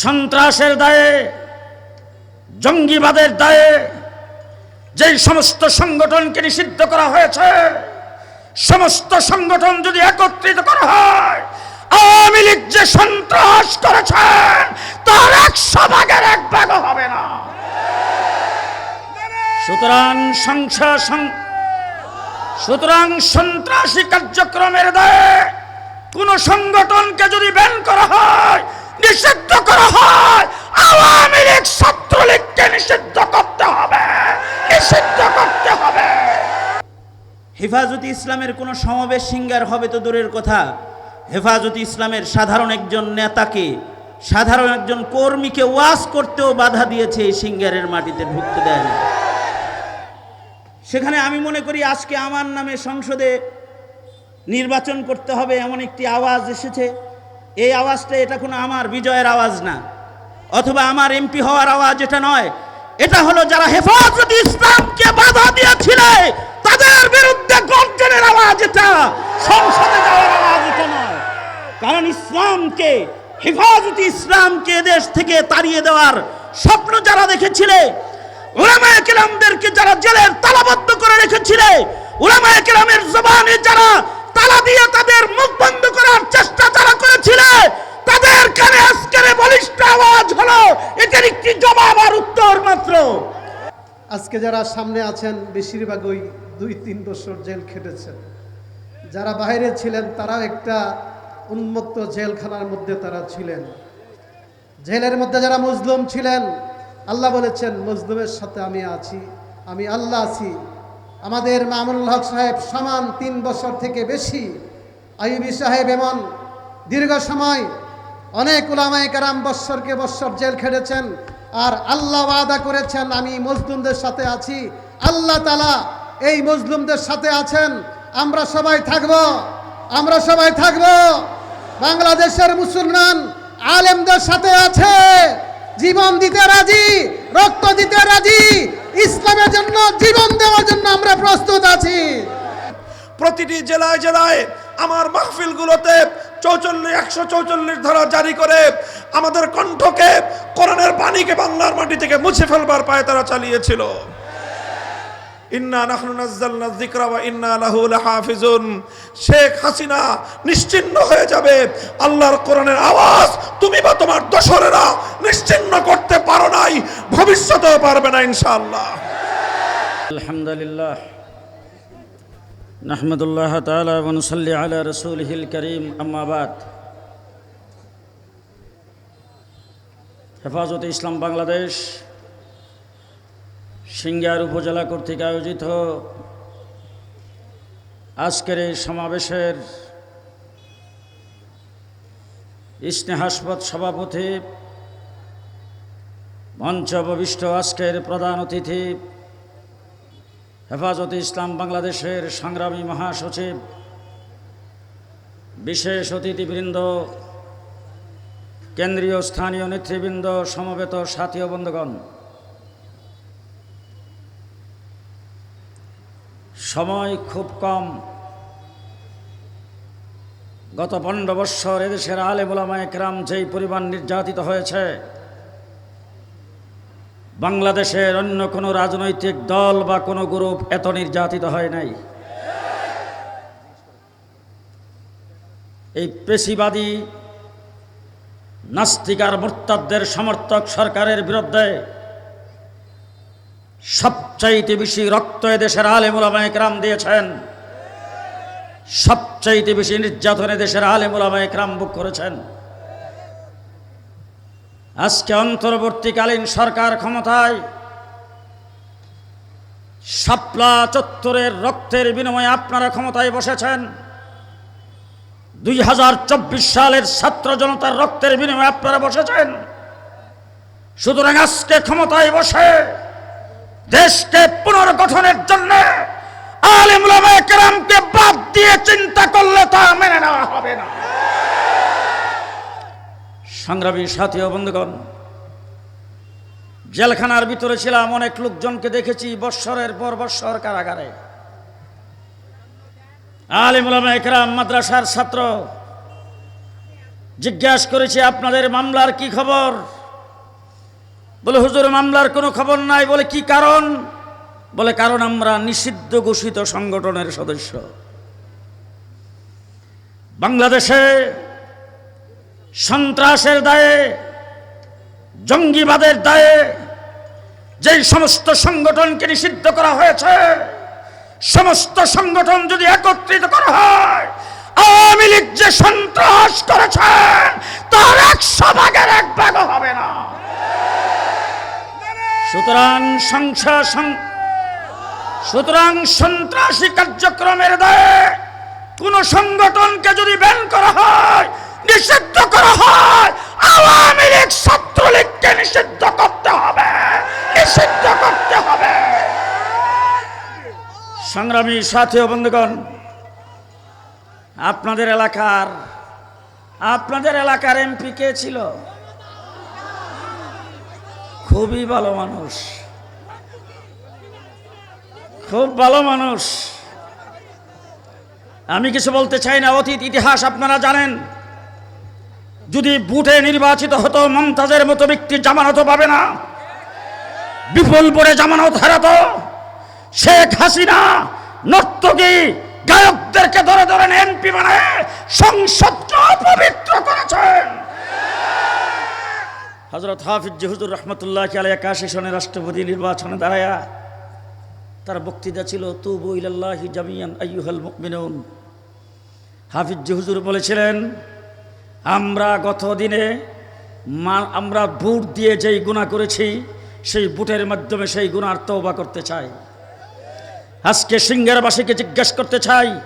সন্ত্রাসের দায়ে, জঙ্গিবাদের দায়ে, যেই সমস্ত সংগঠনকে নিষিদ্ধ করা হয়েছে, সমস্ত সংগঠন যদি একত্রিত করা হয়, আওয়ামী লীগ যে সন্ত্রাস করেছেন, তার একশো ভাগের এক ভাগ হবে না। সুতরাং সংসার সুতরাং সন্ত্রাসী কার্যক্রমের দায়ে কোন সংগঠনকে যদি ব্যান করা হয় নিষিদ্ধ করা হয়। আওয়ামী লীগ ছাত্রলীগকে নিষিদ্ধ করতে হবে। নিষিদ্ধ করতে হবে। হেফাজতে ইসলামের কোনো সমাবেশ সিঙ্গার হবে তো দূরের কথা। হেফাজতে ইসলামের সাধারণ একজন নেতাকে, সাধারণ একজন কর্মীকে ওয়াজ করতেও বাধা দিয়েছে এই সিঙ্গারের মাটিতে ঢুকতে দেয় না। সেখানে আমি মনে করি আজকে আমার নামে সংসদে নির্বাচন করতে হবে এমন একটি আওয়াজ এসেছে। এই আওয়াজটা এটা কোনো আমার বিজয়ের আওয়াজ না। অথবা আমার এমপি হওয়ার আওয়াজ এটা নয়। এটা হলো যারা হেফাজত ইসলামকে বাধা দিয়েছিলে, তাদের বিরুদ্ধে গর্জনের আওয়াজ এটা। সংসদে যাওয়ার আওয়াজ এটা নয়। কারণ ইসলামকে, হেফাজত ইসলামকে দেশ থেকে তাড়িয়ে দেওয়ার স্বপ্ন যারা দেখেছিলে ওলামায়ে কেরামদেরকে যারা জেলের তালাবদ্ধ করে রেখেছিলে ওলামায়ে কেরামের জবানে যারা তালা দিয়ে তাদের মুখ বন্ধ করার চেষ্টা যারা করেছিলে, তাদের কানে আজকের বলিষ্ঠ আওয়াজ হলো এটার একটি জবাব আর উত্তর মাত্র। আজকে যারা সামনে আছেন, বেশিরভাগ ওই দুই তিন বছর জেল খেটেছেন। যারা বাইরে ছিলেন তারা একটা উন্মুক্ত জেলখানার মধ্যে তারা ছিলেন। জেলের মধ্যে যারা মজলুম ছিলেন, আল্লাহ বলেছেন, মজলুমের সাথে আমি আছি, আমি আল্লাহ আছি। আমাদের মামুনুল হক সাহেব সমান তিন বছর থেকে বেশি, আইবি সাহেব এমন দীর্ঘ সময় অনেক উলামায়ে কারাম বৎসরকে বৎসর জেল খেটেছেন আর আল্লাহ ওয়াদা করেছেন, আমি মজলুমদের সাথে আছি, আল্লাহ তালা এই মজলুমদের সাথে আছেন, আমরা সবাই থাকব, আমরা সবাই থাকব। বাংলাদেশের মুসলমান আলেমদের সাথে আছে, জীবন দিতে রাজি রক্ত দিতে রাজি। ইসলামের জন্য, জীবন দেওয়ার জন্য আমরা প্রস্তুত আছি। প্রতিটি জেলায় জেলায় আমার মাহফিলগুলোতে চৌচল্লিশ একশো চৌচল্লিশ ধারা জারি করে আমাদের কণ্ঠকে বাণীকে বাংলার মাটি থেকে মুছে ফেলবার পায়ে তারা চালিয়েছিল। ইন্না নাহনু নাজ্জালনা যিকরা ওয়া ইন্না লাহু লাহাফিজুন। শেখ হাসিনা নিশ্চিহ্ন হয়ে যাবে। আল্লাহর কোরআনের আওয়াজ তুমি বা তোমার দোসরেরা নিশ্চিহ্ন করতে করতে পারো নাই, ভবিষ্যতেও পারবে না ইনশাআল্লাহ। আলহামদুলিল্লাহ, নাহমদুল্লাহ তালা ওনসল্লি আলা রসুল হিল করিম আম্মাবাদ হেফাজতে ইসলাম বাংলাদেশ, সিঙ্গার উপজেলা কর্তৃক আয়োজিত আজকের এই সমাবেশের ইস্নেহাসপদ সভাপতি মঞ্চ উপবিষ্ট আজকের প্রধান অতিথি, হেফাজতে ইসলাম বাংলাদেশের সংগ্রামী মহাসচিব, বিশেষ অতিথিবৃন্দ, কেন্দ্রীয় স্থানীয় নেতৃবৃন্দ, সমবেত সাথী ও বন্ধুগণ। সময় খুব কম। গত পনেরো বৎসর এদেশের আলে কেরাম যেই পরিমাণ নির্যাতিত হয়েছে বাংলাদেশের অন্য কোনো রাজনৈতিক দল বা কোনো গ্রুপ এত নির্যাতিত হয় নাই। এই পেশিবাদী নাস্তিকার মোর্তাদের সমর্থক সরকারের বিরুদ্ধে সবচাইতে বেশি রক্ত এদেশের আলেমুলামায় ক্রাম দিয়েছেন। সবচাইতে বেশি নির্যাতনে দেশের আলেমুলামায় ক্রাম বুক করেছেন। আজকে অন্তর্বর্তীকালীন সরকার ক্ষমতায় শাপলা চত্বরের রক্তের বিনিময়ে আপনারা ক্ষমতায় বসেছেন। দুই হাজার চব্বিশ সালের ছাত্র জনতার রক্তের বিনিময়ে আপনারা বসেছেন। সুতরাং আজকে ক্ষমতায় বসে দেশকে পুনর্গঠনের জন্য আলিমুলামা বাদ দিয়ে চিন্তা করলে তা মেনে নেওয়া হবে না। সংগ্রামী সাথী ও বন্ধুগণ, জেলখানার ভিতরে ছিলাম অনেক লোকজনকে দেখেছি বৎসরের পর বৎসর কারাগারে। আলিমুলামা একরাম, মাদ্রাসার ছাত্র, জিজ্ঞাসা করেছি, আপনাদের মামলার কি খবর? বলে, হুজুর, মামলার কোনো খবর নাই। বলে, কি কারণ? বলে, কারণ আমরা নিষিদ্ধ ঘোষিত সংগঠনের সদস্য। বাংলাদেশে সন্ত্রাসের দায়ে, জঙ্গিবাদের দায়ে, যেই সমস্ত সংগঠনকে নিষিদ্ধ করা হয়েছে, সমস্ত সংগঠন যদি একত্রিত করা হয়, আওয়ামী লীগ যে সন্ত্রাস করেছেন তার একশো ভাগের এক ভাগও হবে না। সুতরাং সংসার সুতরাং সন্ত্রাসী কার্যক্রমের দায়ে কোন সংগঠনকে যদি ব্যান করা হয় নিষিদ্ধ করা হয়। আওয়ামী লীগ ছাত্রলীগকে নিষিদ্ধ করতে হবে। নিষিদ্ধ করতে হবে। সংগ্রামী সাথী বন্ধুগণ, আপনাদের এলাকার আপনাদের এলাকার এমপি কে ছিল? খুবই ভালো মানুষ। খুব ভালো মানুষ। আমি কিছু বলতে চাই না, অতীত ইতিহাস আপনারা জানেন। যদি বুটে নির্বাচিত হতো মমতাজের মতো ব্যক্তি জামানত পাবে না বিপুল পরে জামানত হারাতো, শেখ হাসিনা নর্তকী গায়কদেরকে ধরে ধরে এমপি বানায় সংসদকে অপবিত্র করেছেন। হজরত হাফিজ হুজুর রহমতুল্লাহ আলাই একাশি সনে রাষ্ট্রপতি নির্বাচনে দাঁড়ায়া তার বক্তৃতা ছিল, তুবু ইলাল্লাহি জামিয়ান আইয়ুহাল মুমিনুন। হাফিজ হুজুর বলেছিলেন আমরা গত দিনে মা- আমরা বুট দিয়ে যেই গুণা করেছি, সেই বুটের মাধ্যমে সেই গুণার তওবা করতে চাই। আজকে সিঙ্গারবাসীকে জিজ্ঞেস করতে চাই,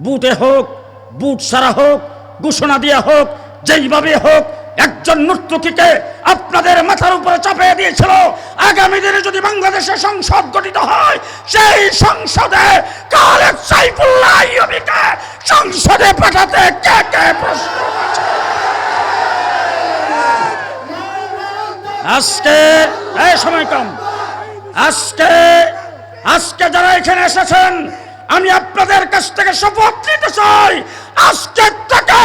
বুটে হোক, বুট সারা হোক, ঘোষণা দেওয়া হোক, যেইভাবে হোক, একজন নর্তকীকে আপনাদের মাথার উপরে চাপিয়ে দিয়েছিল। আগামী দিনে যদি বাংলাদেশে সংসদ গঠিত হয়, সেই সংসদে কালেক সাইফুল্লাহ সংসদে পাঠাতে কে কে আজকে, এই সময় কম। আজকে আজকে যারা এখানে এসেছেন, আমি আপনাদের কাছ থেকে শপথ নিতে চাই। আজকে থেকে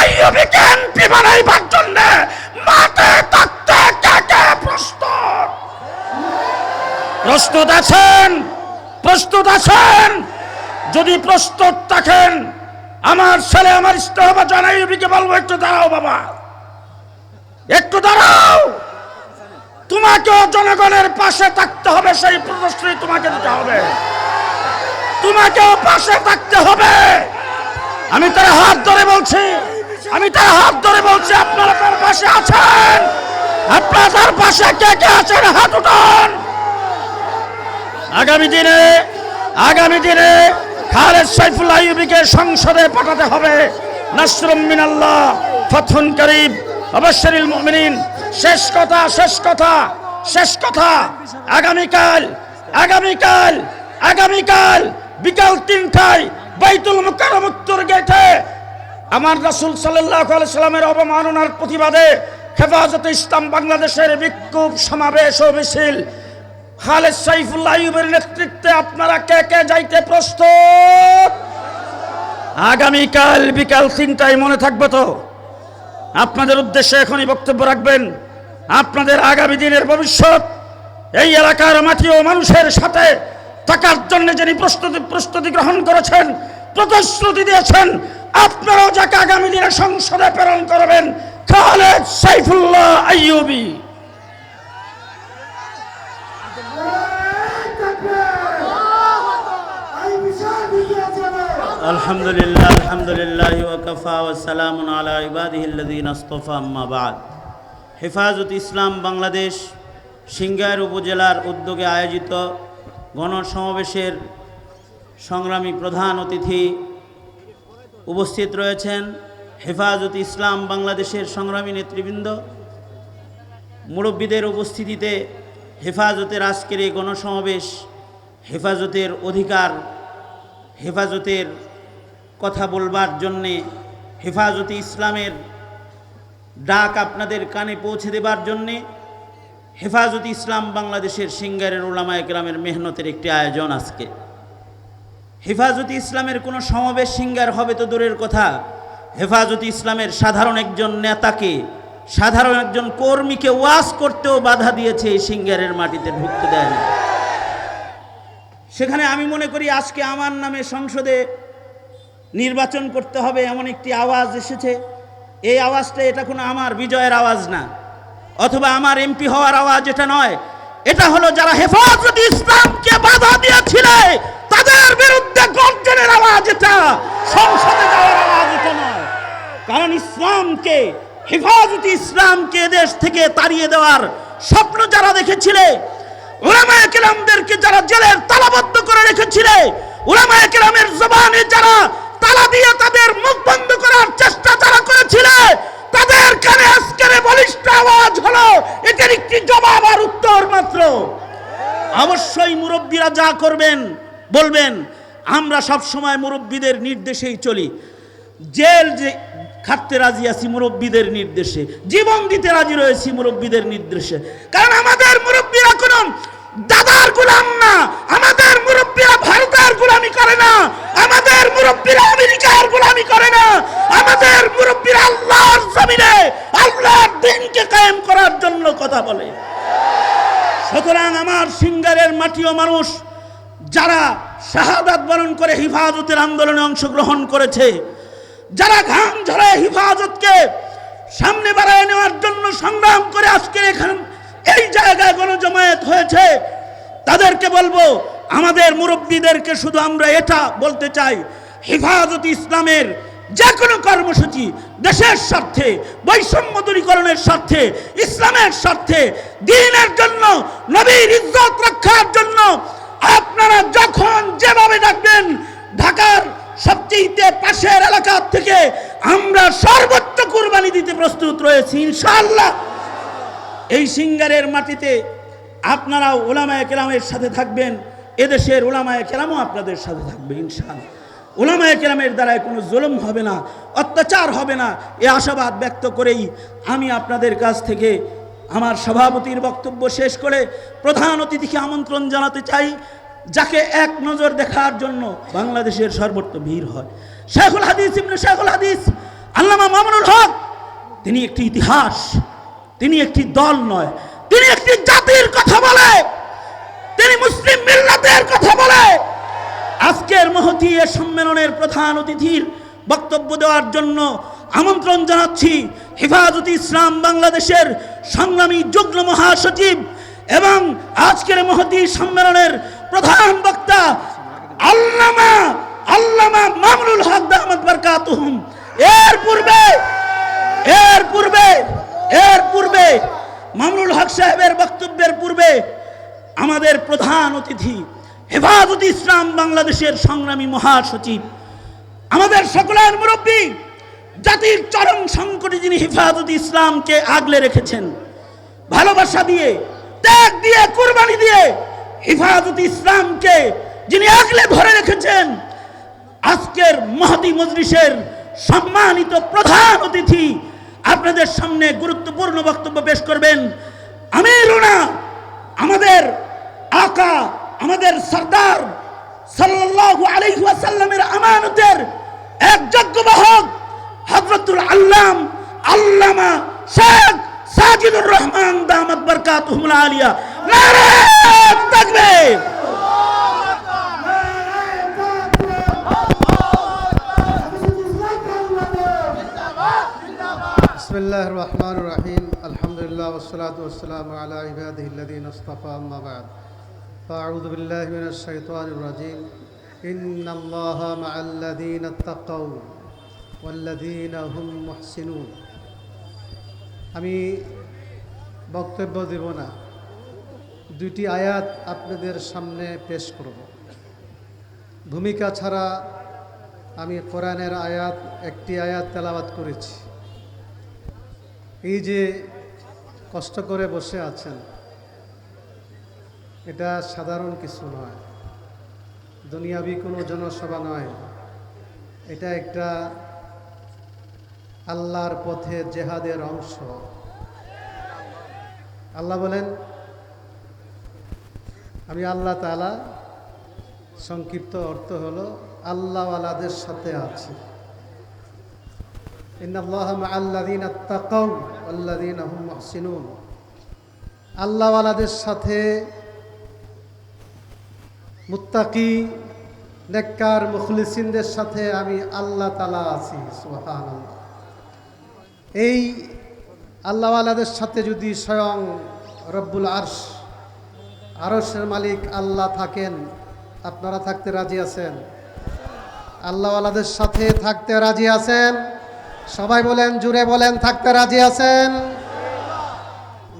আইয়ুবীকে এমপি বানাইবার জন্য মাঠে থাকতে কে কে প্রস্তুত? প্রস্তুত আছেন? প্রস্তুত আছেন? যদি প্রস্তুত থাকেন, আমার ছেলে, আমার ইস্তফা জানাই বলব, একটু দাঁড়াও বাবা। একটু দাঁড়াও। তোমাকেও জনগণের পাশে থাকতে হবে, সেই প্রদর্শনী তোমাকে দিতে হবে। তোমাকেও পাশে থাকতে হবে। আমি তার হাত ধরে বলছি, আমি তার হাত ধরে বলছি, আপনারা তার পাশে আছেন? আপনারা তার পাশে কে কে আছেন? হাত উঠান। আগামী দিনে আগামী দিনে খালেদ সাইফুল আইয়ুবীকে সংসদে পাঠাতে হবে। নাসরুম মিনাল্লাহ ফথুন করিব অবশ্যরিল মুমিনিন, শেষ কথা শেষ কথা শেষ কথা। আগামীকাল আগামীকাল আগামীকাল বিকাল তিনটায় বাইতুল মুকাররম উত্তর গেটে আমার রাসূল আলাইহি সাল্লামের অবমাননার প্রতিবাদে হেফাজতে ইসলাম বাংলাদেশের বিক্ষোভ সমাবেশ ও মিছিল। খালেদ সাইফুল্লাহ আইয়ুবের নেতৃত্বে আপনারা কে কে যাইতে প্রস্তুত? আগামীকাল বিকাল তিনটায় মনে থাকবে তো? আপনাদের উদ্দেশ্যে এখনই বক্তব্য রাখবেন। আপনাদের আগামী দিনের ভবিষ্যৎ এই এলাকার মাটি ও মানুষের সাথে থাকার জন্য যিনি প্রস্তুতি প্রস্তুতি গ্রহণ করেছেন, প্রতিশ্রুতি দিয়েছেন, আপনারাও যাকে আগামী দিনে সংসদে প্রেরণ করবেন, খালেদ সাইফুল্লাহ আইয়ুবী। আলহামদুলিল্লাহ আলহামদুলিল্লাহ ওয়াকাফা ওয়াসালামুন আলা ইবাদিহিল্লাযীন আসতাফা আম্মা বাদ। হেফাজত ইসলাম বাংলাদেশ সিঙ্গার উপজেলার উদ্যোগে আয়োজিত গণসমাবেশের সংগ্রামী প্রধান অতিথি উপস্থিত রয়েছেন হেফাজত ইসলাম বাংলাদেশের সংগ্রামী নেতৃবৃন্দ। মুরব্বীদের উপস্থিতিতে হেফাজতের আজকের এই গণসমাবেশ হেফাজতের অধিকার, হেফাজতের কথা বলবার জন্যে হেফাজতে ইসলামের ডাক আপনাদের কানে পৌঁছে দেবার জন্যে হেফাজত ইসলাম বাংলাদেশের সিঙ্গারের ওলামা একরামের মেহনতের একটি আয়োজন আজকে। হেফাজতে ইসলামের কোনো সমাবেশ সিঙ্গার হবে তো দূরের কথা। হেফাজত ইসলামের সাধারণ একজন নেতাকে, সাধারণ একজন কর্মীকে ওয়াজ করতেও বাধা দিয়েছে এই সিঙ্গারের মাটিতে ঢুকতে দেয় সেখানে আমি মনে করি আজকে আমার নামে সংসদে নির্বাচন করতে হবে এমন একটি আওয়াজ এসেছে। এই আওয়াজটা এটা কোনো আমার বিজয়ের আওয়াজ না, অথবা আমার এমপি হওয়ার আওয়াজ এটা নয়। এটা হলো যারা হেফাজত ইসলামকে বাধা দিয়েছিলে, তাদের বিরুদ্ধে গর্জনের আওয়াজ এটা, সংসদে যাওয়ার আওয়াজ এটা নয়। কারণ ইসলামকে, হেফাজত ইসলামকে দেশ থেকে তাড়িয়ে দেওয়ার স্বপ্ন যারা দেখেছিলে ওলামায়ে কেরামদেরকে যারা জেলের তালাবদ্ধ করে রেখেছিলে ওলামায়ে কেরামের জবানে যারা তালা দিয়ে তাদের মুখ বন্ধ করার চেষ্টা যারা করেছিলে, তাদের কানে আজকের বলিষ্ঠ আওয়াজ হলো, এটার একটি জবাব আর উত্তর মাত্র। অবশ্যই মুরব্বীরা যা করবেন, বলবেন, আমরা সব সময় মুরব্বীদের নির্দেশেই চলি। জেল যে খাটতে রাজি আছি মুরব্বীদের নির্দেশে, জীবন দিতে রাজি রয়েছি মুরব্বীদের নির্দেশে। কারণ আমাদের মুরব্বীরা কোনো দাদার গোলাম না, আমাদের মুরব্বীরা ভারতের গোলামি করে না, আমাদের মুরব্বীরা আমেরিকার গোলামি করে না, আমাদের মুরব্বীরা আল্লাহর জমিনে আল্লাহর দিনকে কায়েম করার জন্য কথা বলে। সুতরাং আমার সিঙ্গারের মাটিও মানুষ, যারা শাহাদাত বরণ করে হিফাজতের আন্দোলনে অংশগ্রহণ করেছে, যারা ঘাম ঝরায় হিফাজতকে সামনে বাড়ায় নেওয়ার জন্য সংগ্রাম করে আজকে এখান এই জায়গায় গণজমায়েত হয়েছে। তাদেরকে বলব, আমাদের মুরব্বীদেরকে শুধু আমরা এটা বলতে চাই, হেফাজত ইসলামের যে কোনো কর্মসূচি দেশের স্বার্থে বৈষম্য দূরীকরণের স্বার্থে, ইসলামের স্বার্থে, দিনের জন্য, নবীর ইজ্জত রক্ষার জন্য আপনারা যখন যেভাবে ডাকবেন, ঢাকার সবচেয়ে পাশের এলাকা থেকে আমরা সর্বোচ্চ কুরবানি দিতে প্রস্তুত রয়েছি, ইনশাআল্লাহ। এই সিঙ্গারের মাটিতে আপনারা ওলামায় কেরামের সাথে থাকবেন, এদেশের ওলামায় কেরামও আপনাদের সাথে থাকবে ইনশাল ওলামায় কেরামের দ্বারায় কোনো জুলুম হবে না, অত্যাচার হবে না, এ আশাবাদ ব্যক্ত করেই আমি আপনাদের কাছ থেকে আমার সভাপতির বক্তব্য শেষ করে প্রধান অতিথিকে আমন্ত্রণ জানাতে চাই, যাকে এক নজর দেখার জন্য বাংলাদেশের সর্বত্র ভিড় হয়। শেখুল হাদিস ইবনে শেখুল হাদিস, আল্লামা মামুনুল হক, তিনি একটি ইতিহাস। তিনি একটি দল নয়। তিনি একটি জাতির কথা বলে। তিনি মুসলিম মিল্লাতের কথা বলে। আজকের মহতি এ সম্মেলনের প্রধান অতিথির বক্তব্য দেওয়ার জন্য আমন্ত্রণ জানাচ্ছি হেফাজত ইসলাম বাংলাদেশের সংগ্রামী যুগ্ম মহাসচিব এবং আজকের মহতি সম্মেলনের প্রধান বক্তা আল্লামা আল্লামা মামুনুল হক আহমদ বরকাতুহুম। এর পূর্বে এর পূর্বে এর পূর্বে মামুনুল হক সাহেবের বক্তব্যের পূর্বে আমাদের প্রধান অতিথি হেফাজত ইসলাম বাংলাদেশের সংগ্রামী মহাসচিব, আমাদের সকলের মুরব্বী, জাতির চরম সংকটে যিনি হেফাজত ইসলামকে আগলে রেখেছেন, ভালোবাসা দিয়ে, ত্যাগ দিয়ে, কুরবানি দিয়ে হেফাজত ইসলামকে যিনি আগলে ধরে রেখেছেন, আজকের মহতি মজলিসের সম্মানিত প্রধান অতিথি আপনাদের সামনে গুরুত্বপূর্ণ বক্তব্য পেশ করবেন। আমিরুনা আমাদের আকা, আমাদের সর্দার আলাইহি ওয়াসাল্লামের আমানতের এক যোগ্য বাহক হযরতুল আল্লাম, আল্লামা শেখ সাজিদুর রহমান দামাত বরকাতুহুল আলিয়া। নারে তাকবীর بسم الله الرحمن الرحيم الحمد لله والصلاة والسلام على عباده الذين اصطفى أما بعد فأعوذ بالله من الشيطان الرجيم إن الله مع الذين اتقوا والذين هم محسنون আমি বক্তব্য দেব না দুটি আয়াত আপনাদের সামনে পেশ করব ভূমিকা ছাড়া আমি কোরআনের আয়াত একটি আয়াত তেলাওয়াত করেছি এই যে কষ্ট করে বসে আছেন, এটা সাধারণ কিছু নয়। দুনিয়াবি কোনো জনসভা নয়। এটা একটা আল্লাহর পথে জেহাদের অংশ। আল্লাহ বলেন, আমি আল্লাহ তালা সংক্ষিপ্ত অর্থ হলো, আল্লাহওয়ালাদের সাথে আছি। আল্লাহওয়ালাদের সাথে মুত্তাকি, নেককার, মুখলিসিনদের সাথে আমি আল্লাহ তালা আছি, সুবহানাল্লাহ। এই আল্লাহওয়ালাদের সাথে যদি স্বয়ং রব্বুল আরশ, আরশের মালিক আল্লাহ থাকেন, আপনারা থাকতে রাজি আছেন? আল্লাহওয়ালাদের সাথে থাকতে রাজি আছেন? সবাই বলেন, জুড়ে বলেন, থাকতে রাজি আছেন?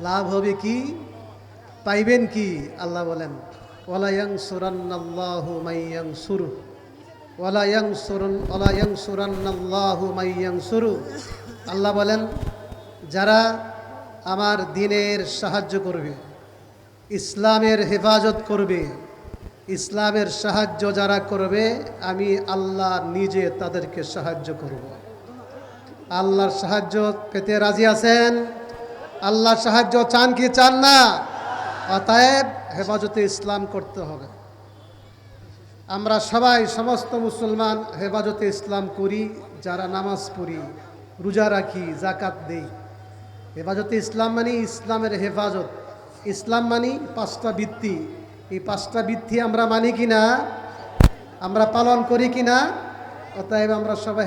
লাভ হবে কি? পাইবেন কি? আল্লাহ বলেন ওয়ালায়াং সুরান্নাল্লাহু সুরু ওয়ালায়াং সুরন ওয়ালায়াং সুরান্নাল্লাহু সুরু আল্লাহ বলেন, যারা আমার দিনের সাহায্য করবে, ইসলামের হেফাজত করবে, ইসলামের সাহায্য যারা করবে, আমি আল্লাহ নিজে তাদেরকে সাহায্য করব। আল্লাহর সাহায্য পেতে রাজি আছেন? আল্লাহর সাহায্য চান কি চান না? অতএব হেফাজতে ইসলাম করতে হবে। আমরা সবাই সমস্ত মুসলমান হেফাজতে ইসলাম করি, যারা নামাজ পড়ি, রোজা রাখি জাকাত দেই। হেফাজতে ইসলাম মানে ইসলামের হেফাজত। ইসলাম মানি পাঁচটা বৃত্তি এই পাঁচটা বৃত্তি আমরা মানি কি না? আমরা পালন করি কি না? অতএব আমরা সবাই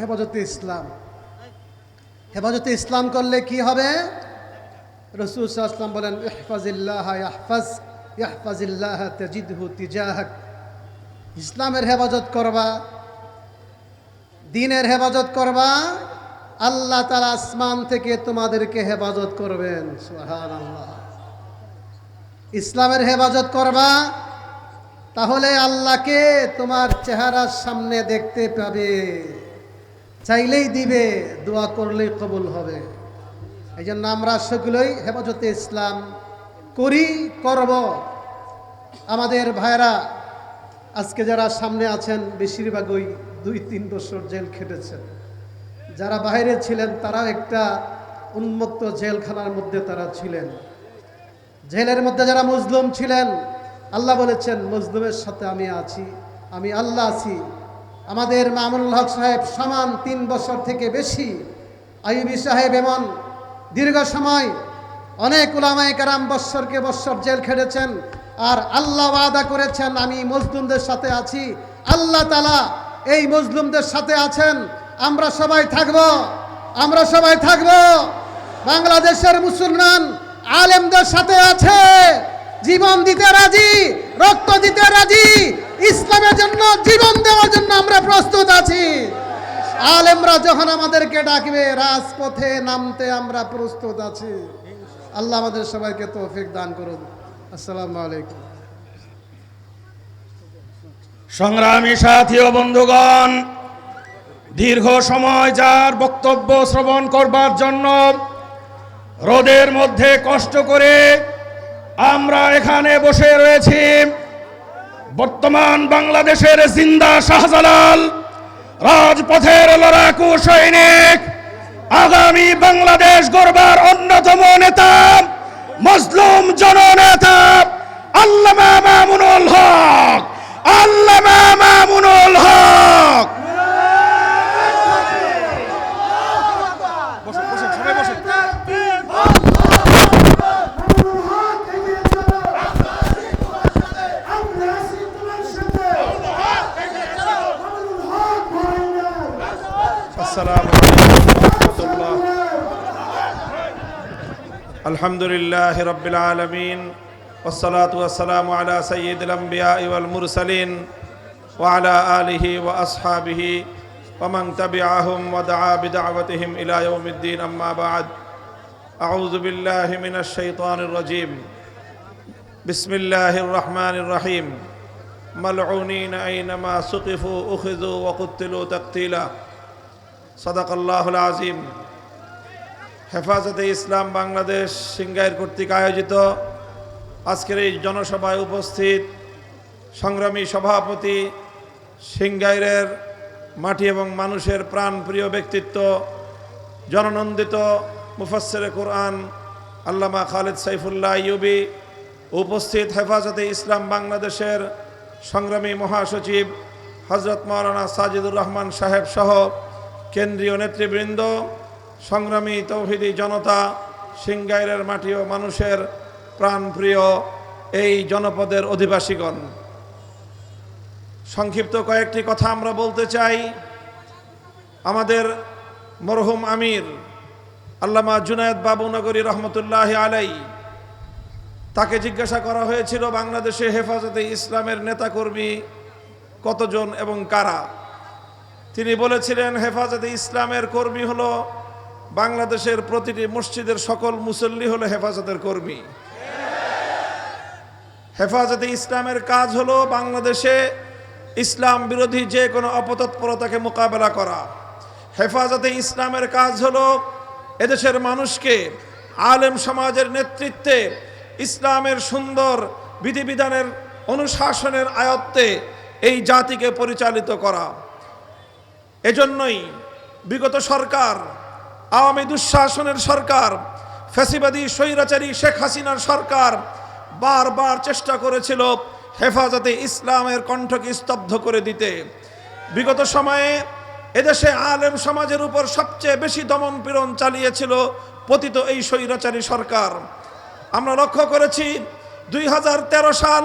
হেফাজতে ইসলাম। হেফাজতে ইসলাম করলে কি হবে? রসুল সাল্লাম বলেন ইসলামের হেফাজত করবা, দিনের হেফাজত করবা, আল্লাহ তালা আসমান থেকে তোমাদেরকে হেফাজত করবেন ইসলামের হেফাজত করবা, তাহলে আল্লাহকে তোমার চেহারার সামনে দেখতে পাবে। চাইলেই দিবে, দোয়া করলেই কবুল হবে। এই জন্য আমরা সেগুলোই হেফাজতে ইসলাম করি, করব। আমাদের ভাইরা আজকে যারা সামনে আছেন, বেশিরভাগই দুই তিন বছর জেল খেটেছেন। যারা বাইরে ছিলেন তারা একটা উন্মুক্ত জেলখানার মধ্যে তারা ছিলেন। জেলের মধ্যে যারা মজলুম ছিলেন, আল্লাহ বলেছেন, মজলুমের সাথে আমি আছি, আমি আল্লাহ আছি। আমাদের মামুনুল হক সাহেব সমান তিন বছর থেকে বেশি, আইবি সাহেব এমন দীর্ঘ সময় অনেক উলামায়ে কারাম বৎসরকে বৎসর জেল খেটেছেন আর আল্লাহ ওয়াদা করেছেন, আমি মজলুমদের সাথে আছি, আল্লাহ তালা এই মজলুমদের সাথে আছেন, আমরা সবাই থাকব, আমরা সবাই থাকব। বাংলাদেশের মুসলমান আলেমদের সাথে আছে, জীবন দিতে রাজি, রক্ত দিতে রাজি ইসলামের জন্য, জীবন দেওয়ার জন্য আমরা প্রস্তুত আছি। আলেমরা যখন আমাদেরকে ডাকবে, রাজপথে নামতে আমরা প্রস্তুত আছি। আল্লাহ আমাদের সবাইকে তৌফিক দান করুন। আসসালামু আলাইকুম। সংগ্রামী সাথী ও বন্ধুগণ, দীর্ঘ সময় যার বক্তব্য শ্রবণ করবার জন্য রোদের মধ্যে কষ্ট করে আমরা এখানে বসে রয়েছি। বর্তমান বাংলাদেশের জিন্দা শাহজালাল রাজপথের লড়াকু সৈনিক। আগামী বাংলাদেশ গড়বার অন্যতম নেতা মজলুম জননেতা আল্লামা মামুনুল হক। আল্লামা মামুনুল হক। الحمد لله رب العالمين والصلاة والسلام على سيد الأنبياء والمرسلين وعلى آله وأصحابه ومن تبعهم ودعا بدعوتهم إلى يوم الدين. أما بعد أعوذ بالله من الشيطان الرجيم. بسم الله الرحمن الرحيم. ملعونين أينما سقفوا أخذوا وقتلوا تقتيلا. صدق الله العظيم. হেফাজতে ইসলাম বাংলাদেশ সিঙ্গাইর কর্তৃক আয়োজিত আজকের এই জনসভায় উপস্থিত সংগ্রামী সভাপতি, সিঙ্গাইরের মাটি এবং মানুষের প্রাণপ্রিয় ব্যক্তিত্ব, জননন্দিত মুফাসসিরে কোরআন আল্লামা খালেদ সাইফুল্লাহ ইউবি উপস্থিত হেফাজতে ইসলাম বাংলাদেশের সংগ্রামী মহাসচিব হজরত মৌলানা সাজিদুর রহমান সাহেব সহ কেন্দ্রীয় নেতৃবৃন্দ সংগ্রামী তৌহিদি জনতা, সিংগাইরের মাটি ও মানুষের প্রাণপ্রিয় এই জনপদের অধিবাসীগণ। সংক্ষিপ্ত কয়েকটি কথা আমরা বলতে চাই। আমাদের মরহুম আমির, আল্লামা জুনায়দ বাবুনগরী রহমতুল্লাহ আলাই, তাকে জিজ্ঞাসা করা হয়েছিল, বাংলাদেশে হেফাজতে ইসলামের নেতাকর্মী কতজন এবং কারা? তিনি বলেছিলেন, হেফাজতে ইসলামের কর্মী হলো বাংলাদেশের প্রতিটি মসজিদের সকল মুসল্লি হলো হেফাজতের কর্মী। হেফাজতে ইসলামের কাজ হলো বাংলাদেশে ইসলাম বিরোধী যে কোনো অপতৎপরতাকে মোকাবেলা করা। হেফাজতে ইসলামের কাজ হলো এদেশের মানুষকে আলেম সমাজের নেতৃত্বে ইসলামের সুন্দর বিধিবিধানের অনুশাসনের আয়ত্তে এই জাতিকে পরিচালিত করা। এজন্যই বিগত সরকার আওয়ামী দুঃশাসনের সরকার, ফ্যাসিবাদী স্বৈরাচারী শেখ হাসিনার সরকার বারবার চেষ্টা করেছিল হেফাজতে ইসলামের কণ্ঠকে স্তব্ধ করে দিতে। বিগত সময়ে এদেশে আলেম সমাজের উপর সবচেয়ে বেশি দমন পীড়ন চালিয়েছিল পতিত এই স্বৈরাচারী সরকার। আমরা লক্ষ্য করেছি, দুই হাজার তেরো সাল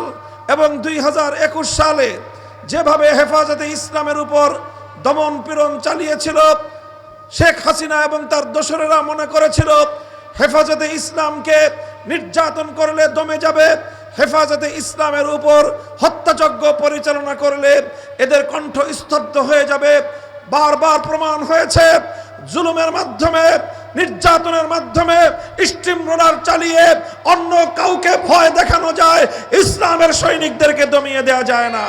এবং দুই হাজার একুশ সালে যেভাবে হেফাজতে ইসলামের উপর দমন পীড়ন চালিয়েছিল শেখ হাসিনা এবং তার দোসরেরা মনে করেছিল, হেফাজতে ইসলামকে নির্যাতন করলে দমে যাবে, হেফাজতে ইসলামের উপর হত্যাযজ্ঞ পরিচালনা করলে এদের কণ্ঠ স্তব্ধ হয়ে যাবে। বারবার প্রমাণ হয়েছে, জুলুমের মাধ্যমে, নির্যাতনের মাধ্যমে স্টিম রোলার চালিয়ে অন্য কাউকে ভয় দেখানো যায়, ইসলামের সৈনিকদেরকে দমিয়ে দেওয়া যায় না।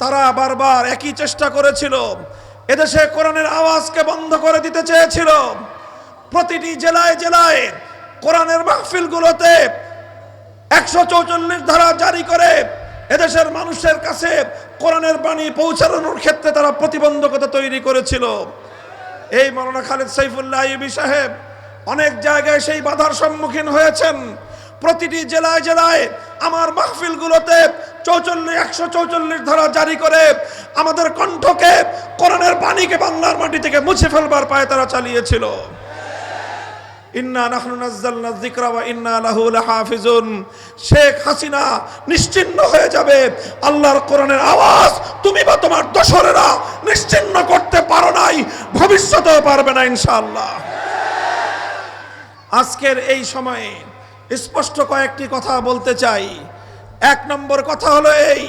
তারা বারবার একই চেষ্টা করেছিল এদেশে কোরআনের আওয়াজকে বন্ধ করে দিতে চেয়েছিল। প্রতিটি জেলায় জেলায় কোরআনের মাহফিলগুলোতে একশো চৌচল্লিশ ধারা জারি করে এদেশের মানুষের কাছে কোরআনের বাণী পৌঁছানোর ক্ষেত্রে তারা প্রতিবন্ধকতা তৈরি করেছিল। এই মৌলানা খালেদ সাইফুল্লাহ ইবি সাহেব অনেক জায়গায় সেই বাধার সম্মুখীন হয়েছেন। প্রতিটি জেলায় জেলায় আমার মাহফিলগুলোতে চৌচল্লিশ, একশো চৌচল্লিশ ধারা জারি করে আমাদের কণ্ঠকে কোরআনের পানিকে বাংলার মাটি থেকে মুছে ফেলবার পায়ে তারা চালিয়েছিল। ইন্না ইন্না শেখ হাসিনা হয়ে যাবে। আল্লাহর আওয়াজ তুমি বা তোমার করতে পারো নাই, ভবিষ্যতেও পারবে না আজকের এই সময়ে স্পষ্ট কয়েকটি কথা বলতে চাই। এক নম্বর কথা হলো এই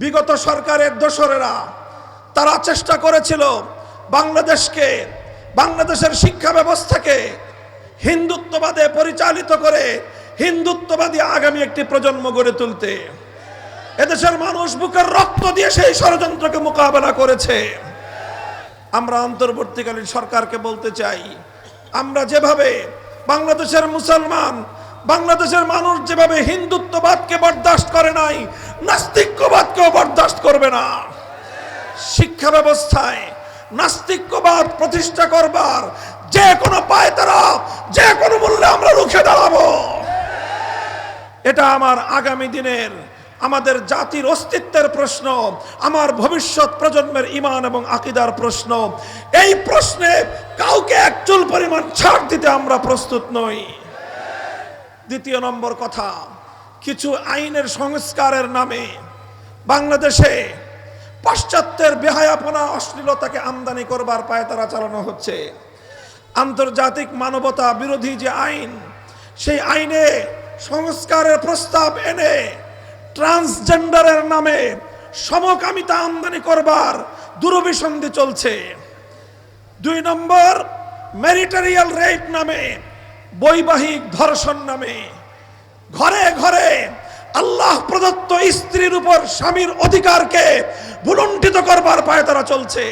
বিগত সরকারের দোসরেরা, তারা চেষ্টা করেছিল বাংলাদেশকে, বাংলাদেশের শিক্ষা ব্যবস্থাকে হিন্দুত্ববাদে পরিচালিত করে হিন্দুত্ববাদী আগামী একটি প্রজন্ম গড়ে তুলতে। এদেশের মানুষ বুকের রক্ত দিয়ে সেই ষড়যন্ত্রকে মোকাবেলা করেছে। আমরা অন্তর্বর্তীকালীন সরকারকে বলতে চাই, আমরা যেভাবে বাংলাদেশের মুসলমান, বাংলাদেশের মানুষ যেভাবে হিন্দুত্ববাদকে বরদাস্ত করে নাই নাস্তিক্যবাদকেও বরদাস্ত করবে না। শিক্ষা ব্যবস্থায় নাস্তিক্যবাদ প্রতিষ্ঠা করবার যে কোনো পায় তারা, যে কোনো মূল্যে আমরা রুখে দাঁড়াবো। এটা আমার আগামী দিনের আমাদের জাতির অস্তিত্বের প্রশ্ন, আমার ভবিষ্যৎ প্রজন্মের ইমান এবং আকিদার প্রশ্ন। এই প্রশ্নে কাউকে একচুল পরিমাণ ছাড় দিতে আমরা প্রস্তুত নই। দ্বিতীয় নম্বর কথা কিছু আইনের সংস্কারের নামে বাংলাদেশে পাশ্চাত্যের বেহায়াপনা, অশ্লীলতাকে আমদানি করবার পায়ে তারা চালানো হচ্ছে। আন্তর্জাতিক মানবতা বিরোধী যে আইন, সেই আইনে সংস্কারের প্রস্তাব এনে ট্রান্সজেন্ডারের নামে সমকামিতা আমদানি করবার দুরভিসন্ধি চলছে। দুই নম্বর ম্যারিটারিয়াল রেপ নামে বৈবাহিক ধর্ষণ নামে ঘরে ঘরে আল্লাহ প্রদত্ত স্ত্রীর উপর স্বামীর অধিকারকে ভুলণ্ঠিত করবার পায়ে তারা চলছে।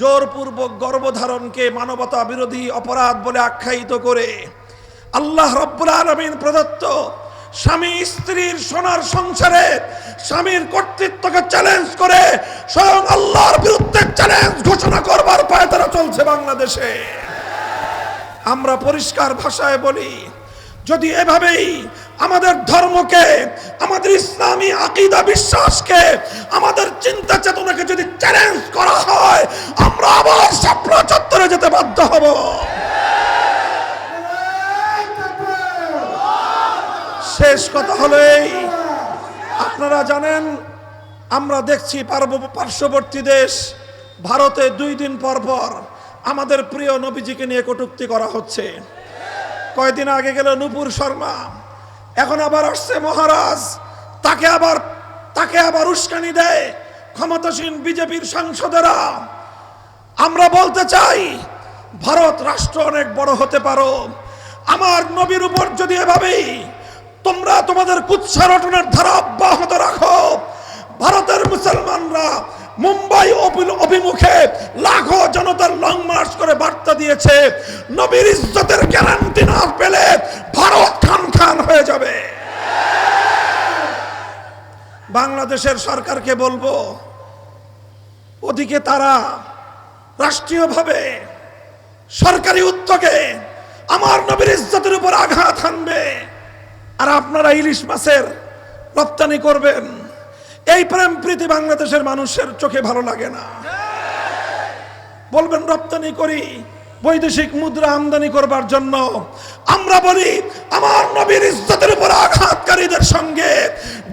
জোরপূর্বক গর্ভধারণকে মানবতা বিরোধী অপরাধ বলে আখ্যায়িত করে আল্লাহ রব্বুল আলমিন প্রদত্ত স্বামী স্ত্রীর সোনার সংসারে স্বামীর কর্তৃত্বকে চ্যালেঞ্জ করে স্বয়ং আল্লাহর বিরুদ্ধে চ্যালেঞ্জ ঘোষণা করবার পায়ে তারা চলছে বাংলাদেশে। আমরা পরিষ্কার ভাষায় বলি যদি এভাবেই আমাদের ধর্মকে, আমাদের ইসলামী আকিদা, বিশ্বাসকে, আমাদের চিন্তা চেতনাকে যদি চ্যালেঞ্জ করা হয়, আমরা আবার স্বপ্ন চত্বরে যেতে বাধ্য হব। শেষ কথা হলো এই আপনারা জানেন, আমরা দেখছি পার্শ্ববর্তী দেশ, ভারতে দুই দিন পর পর আমাদের প্রিয় নবীজিকে নিয়ে কটূক্তি করা হচ্ছে। কয়দিন আগে গেল নূপুর শর্মা। এখন আবার আসছে মহারাজ। তাকে আবার তাকে আবার উস্কানি দেয় ক্ষমতাসীন বিজেপির সাংসদেরা। আমরা বলতে চাই, ভারত রাষ্ট্র অনেক বড় হতে পারো। আমার নবীর উপর যদি এভাবেই তোমরা তোমাদের কুৎসারটনের ধারা অব্যাহত রাখো, ভারতের মুসলমানরা মুম্বাই অভিমুখে লাখো জনতার লং মার্চ করে বার্তা দিয়েছে, নবীর ইজ্জতের গ্যারান্টি না পেলে ভারত খান খান হয়ে যাবে। বাংলাদেশের সরকারকে বলব, ওদিকে তারা রাষ্ট্রীয়ভাবে সরকারি উদ্যোগে আমার নবীর ইজ্জতের উপর আঘাত হানবে। আর আপনারা ইলিশ মাছের রপ্তানি করবেন। এই প্রেম প্রীতি বাংলাদেশের মানুষের চোখে ভালো লাগে না। বলবেন, রপ্তানি করি, বৈদেশিক মুদ্রা আমদানি করবার জন্য। আমরা বলি, আমার নবীর ইজ্জতের উপর আঘাতকারীদের সঙ্গে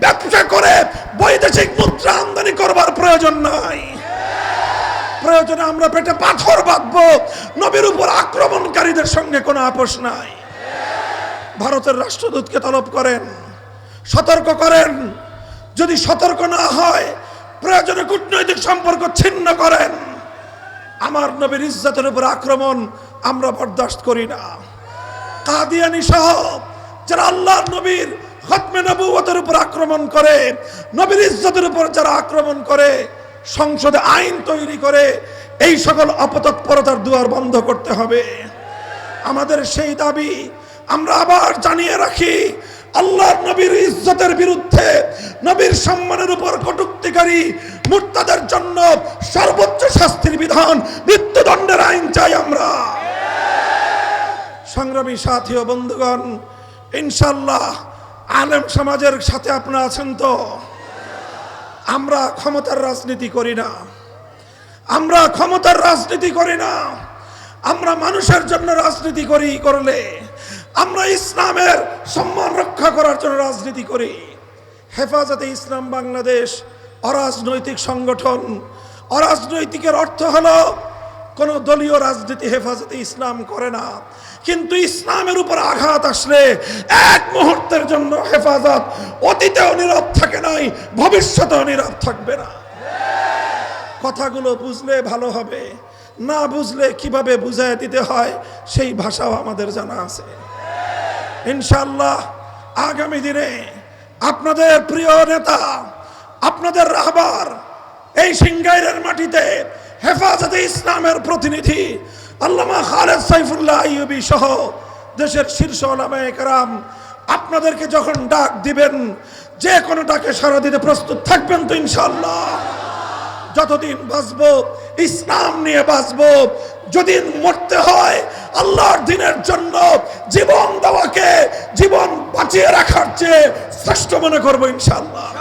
ব্যবসা করে বৈদেশিক মুদ্রা আমদানি করবার প্রয়োজন নাই। প্রয়োজনে আমরা পেটে পাথর বাঁধবো, নবীর উপর আক্রমণকারীদের সঙ্গে কোনো আপোষ নাই। ভারতের রাষ্ট্রদূতকে তলব করেন, সতর্ক করেন যদি সতর্ক না হয়, প্রয়োজনে কূটনৈতিক সম্পর্ক ছিন্ন করেন। আমার নবীর ইজ্জতের উপর আক্রমণ আমরা বরদাস্ত করি না। কাদিয়ানি সহ যারা আল্লাহর নবীর খতমে নবুয়তের উপর আক্রমণ করে, নবীর ইজ্জতের উপর যারা আক্রমণ করে, সংসদে আইন তৈরি করে, এই সকল অপতৎপরতার দুয়ার বন্ধ করতে হবে। আমাদের সেই দাবি আমরা আবার জানিয়ে রাখি আল্লাহর নবীর ইজ্জতের বিরুদ্ধে নবীর সম্মানের উপর কটুক্তিকারী মুর্তাদের জন্য সর্বোচ্চ শাস্তির বিধান মৃত্যুদণ্ডের আইন চাই আমরা। সংগ্রামী সাথী ও বন্ধুগণ ইনশাল্লাহ আলেম সমাজের সাথে আপনারা আছেন তো? আমরা ক্ষমতার রাজনীতি করি না। আমরা ক্ষমতার রাজনীতি করি না। আমরা মানুষের জন্য রাজনীতি করি, করলে। আমরা ইসলামের সম্মান রক্ষা করার জন্য রাজনীতি করি। হেফাজতে ইসলাম বাংলাদেশ, অরাজনৈতিক সংগঠন। অরাজনৈতিকের অর্থ হলো, কোনো দলীয় রাজনীতি হেফাজতে ইসলাম করে না। কিন্তু ইসলামের উপর আঘাত আসলে এক মুহূর্তের জন্য হেফাজত অতীতেও নীরব থাকে নাই, ভবিষ্যতেও নীরব থাকবে না। কথাগুলো বুঝলে ভালো হবে, না বুঝলে কীভাবে বুঝায় দিতে হয়, সেই ভাষাও আমাদের জানা আছে। ইনশাল্লাহ আগামী দিনে আপনাদের প্রিয় নেতা, আপনাদের রাহবার এই সিঙ্গাইরের মাটিতে হেফাজতে ইসলামের প্রতিনিধি আল্লামা খালেদ সাইফুল্লাহ আইয়ুবি সহ দেশের শীর্ষ ওলামায়ে কেরাম আপনাদেরকে যখন ডাক দিবেন, যে কোনো ডাকে সারা দিতে প্রস্তুত থাকবেন তো ইনশাল্লাহ যতদিন বাঁচব, ইসলাম নিয়ে বাঁচব যদি মরতে হয়, আল্লাহর দিনের জন্য জীবন দেওয়াকে, জীবন বাঁচিয়ে রাখার চেয়ে শ্রেষ্ঠ মনে করব ইনশাল্লাহ